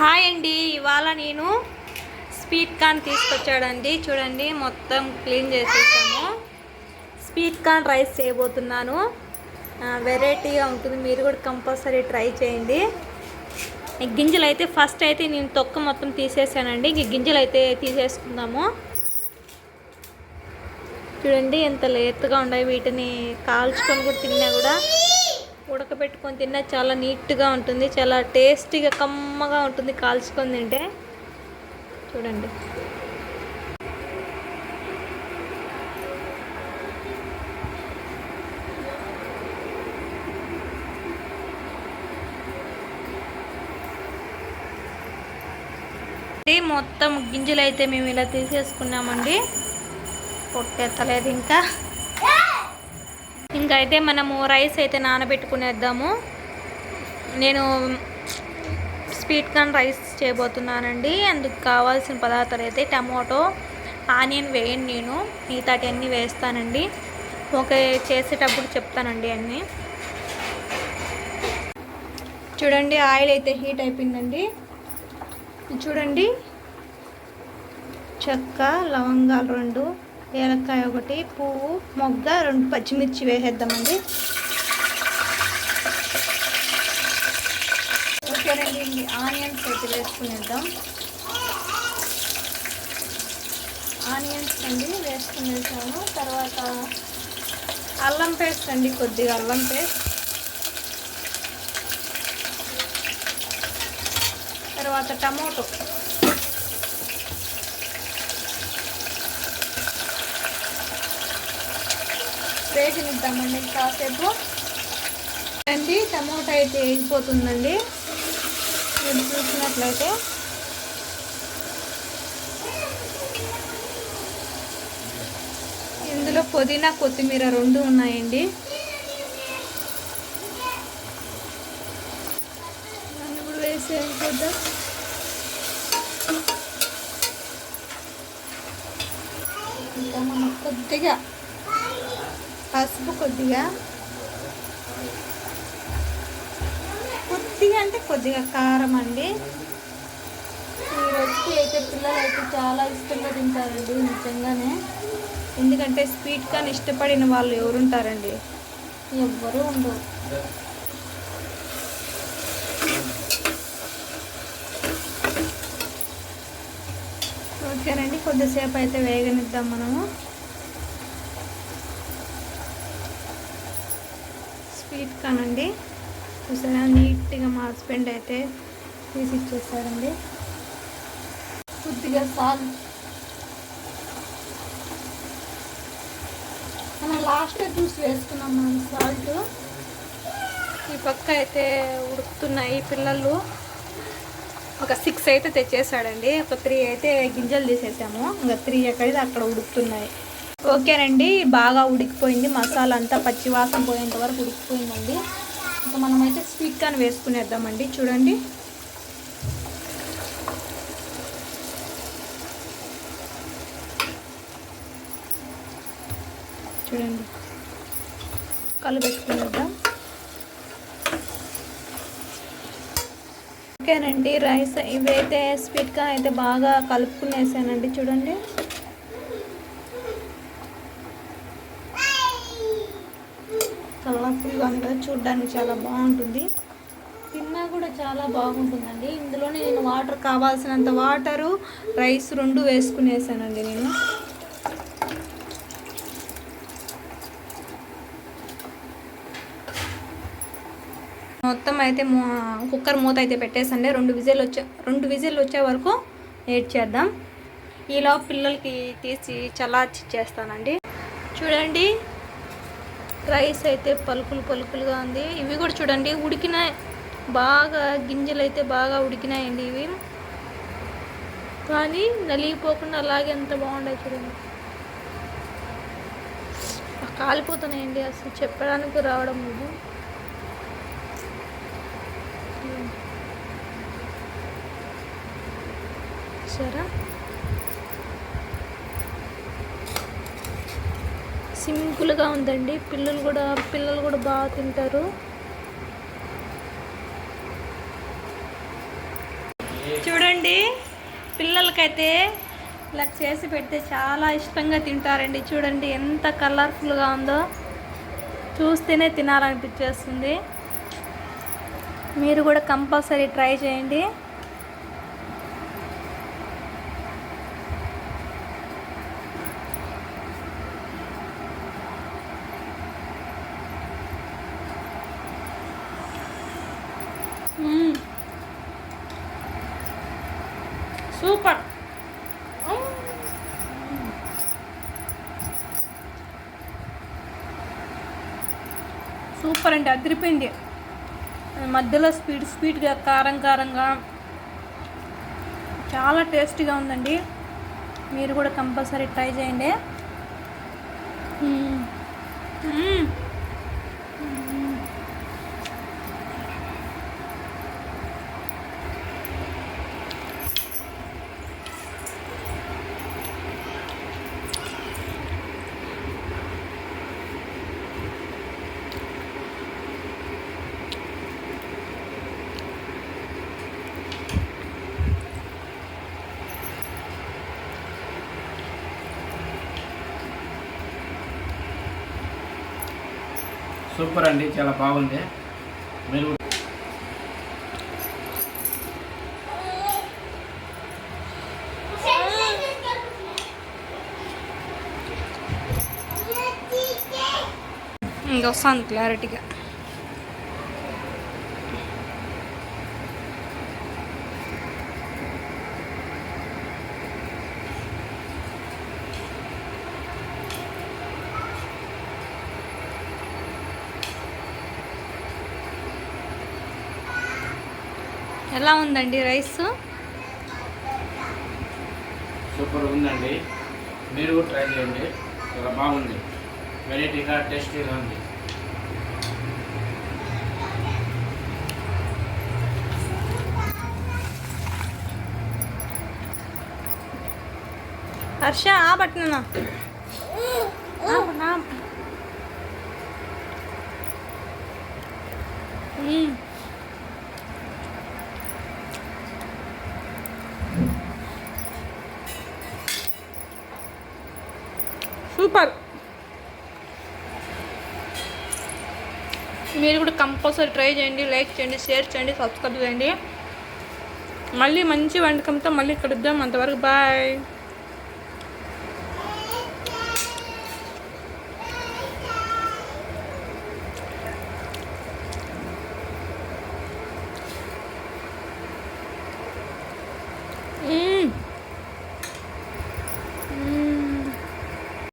Hi అండి. ఇవాళ నేను స్వీట్ కార్న్ తీసుకొచ్చాడండి. చూడండి మొత్తం క్లీన్ చేసేసాము. స్వీట్ కార్న్ రైస్ చేయబోతున్నాను. వెరైటీగా ఉంటుంది. మీరు కూడా కంపల్సరీ ట్రై చేయండి. గింజలు అయితే ఫస్ట్ అయితే నేను తొక్క మొత్తం తీసేసానండి. ఇంక గింజలు అయితే తీసేసుకుందాము. చూడండి ఎంత లేతగా ఉన్నాయి. వీటిని కాల్చుకొని కూడా తిన్నా కూడా ఉడకబెట్టుకొని తిన్నా చాలా నీట్గా ఉంటుంది చాలా టేస్టీగా కమ్మగా ఉంటుంది కాల్చుకొని తింటే. చూడండి. మొత్తం గింజలు అయితే మేము ఇలా తీసేసుకున్నామండి. పొట్టెత్తలేదు ఇంకా. ఇంకైతే అయితే మనము రైస్ అయితే నానబెట్టుకునేద్దాము. నేను స్వీట్ కార్న్ రైస్ చేయబోతున్నానండి. అందుకు కావాల్సిన పదార్థాలు అయితే టమాటో ఆనియన్ వేయండి నేను. మిగతాటి అన్నీ వేస్తానండి. ఓకే చేసేటప్పుడు చెప్తానండి అన్నీ. చూడండి ఆయిల్ అయితే హీట్ అయిపోయిందండి. చూడండి చెక్క లవంగాలు రెండు ఏలక్కాయ ఒకటి పువ్వు మొగ్గ రెండు పచ్చిమిర్చి వేసేద్దామండి. ఓకేనండి ఇది ఆనియన్స్ అయితే వేసుకునేద్దాం. ఆనియన్స్ అండి వేసుకునేసాము. తర్వాత అల్లం పేస్ట్ అండి కొద్దిగా అల్లం పేస్ట్. తర్వాత టమోటో. వేగనిద్దామండి కాసేపు. అండి టమోటా అయితే వేగిపోతుందండి మీరు చూసినట్లయితే. ఇందులో పుదీనా కొత్తిమీర రెండు ఉన్నాయండి. దాన్ని ఇప్పుడు వేసి అయిపోద్దాం ఇంకా మనం కొద్దిగా పసుపు కొద్దిగా. కొద్దిగా అంటే కొద్దిగా కారం అండి. ఈ రెసిపీ అయితే పిల్లలు అయితే చాలా ఇష్టంగా తింటారండి నిజంగానే. ఎందుకంటే స్వీట్ కానీ ఇష్టపడిన వాళ్ళు ఎవరుంటారండి? ఎవ్వరూ ఉండరు. ఓకేనండి కొద్దిసేపు అయితే వేగనిద్దాం మనము. స్వీట్ కానండి చూసారా? నీట్గా మా హస్బెండ్ అయితే తీసి ఇచ్చేసారండి. కొద్దిగా సాల్ మనం లాస్ట్ జ్యూస్ వేసుకున్నాం మనం సాల్ట్. ఈ పక్క అయితే ఉడుకుతున్నాయి పిల్లలు. ఒక సిక్స్ అయితే తెచ్చేసాడండి. ఒక త్రీ అయితే గింజలు తీసేసాము. ఇంకా త్రీ ఎక్కడిది? అక్కడ ఉడుకుతున్నాయి. ఓకేనండి బాగా ఉడికిపోయింది. మసాలా అంతా పచ్చివాసన పోయేంత వరకు ఉడికిపోయిందండి. ఇక మనమైతే స్వీట్ కార్న్ వేసుకునేద్దామండి. చూడండి. చూడండి. కళ్ళు పెట్టుకునేద్దాం. ఓకేనండి రైస్ ఇవైతే స్వీట్గా అయితే బాగా కలుపుకునేసానండి. చూడండి. కలర్ఫుల్గా ఉంది చూడడానికి చాలా బాగుంటుంది. తిన్నా కూడా చాలా బాగుంటుందండి. ఇందులోనే నేను వాటర్ కావాల్సినంత వాటరు రైస్ రెండు వేసుకునేసానండి నేను. మొత్తం అయితే మూ- కుక్కర్ మూత అయితే పెట్టేసండి. రెండు విజిల్ వచ్చే రెండు విజిల్ వచ్చే వరకు వెయిట్ చేద్దాం. ఈలో పిల్లలకి తీసి చల్లార్చి చేస్తానండి చూడండి రైస్ అయితే పలుకులు పలుకులుగా ఉంది. ఇవి కూడా చూడండి ఉడికిన బాగా గింజలు అయితే బాగా ఉడికినాయండి ఇవి. కానీ నలిగిపోకుండా అలాగే ఎంత బాగుండే చూడండి. కాలిపోతున్నాయండి అసలు చెప్పడానికి రావడం లేదు. సరే. సింపుల్గా ఉందండి. పిల్లలు కూడా పిల్లలు కూడా బాగా తింటారు. చూడండి పిల్లలకైతే ఇలా చేసి పెడితే చాలా ఇష్టంగా తింటారండి. చూడండి ఎంత కలర్ఫుల్గా ఉందో. చూస్తేనే తినాలనిపించేస్తుంది మీరు కూడా కంపల్సరీ ట్రై చేయండి. సూపర్. సూపర్ అండి అదిరిపోయింది. మధ్యలో స్వీట్ స్వీట్గా కారం కారంగా. చాలా టేస్టీగా ఉందండి. మీరు కూడా కంపల్సరీ ట్రై చేయండి. సూపర్ అండి చాలా బాగుంది. మీరు ఇంకా వస్తాను క్లారిటీగా. ఎలా ఉందండి రైస్? సూపర్ ఉందండి. మీరు కూడా ట్రై చేయండి. చాలా బాగుంది. వెరైటీగా టేస్టీగా ఉంది. హర్ష ఆ బట్టనా సూపర్. మీరు కూడా కంపల్సరీ ట్రై చేయండి లైక్ చేయండి షేర్ చేయండి సబ్స్క్రైబ్ చేయండి. మళ్ళీ మంచి వంటకంతో మళ్ళీ కలుద్దాం. అంతవరకు బాయ్.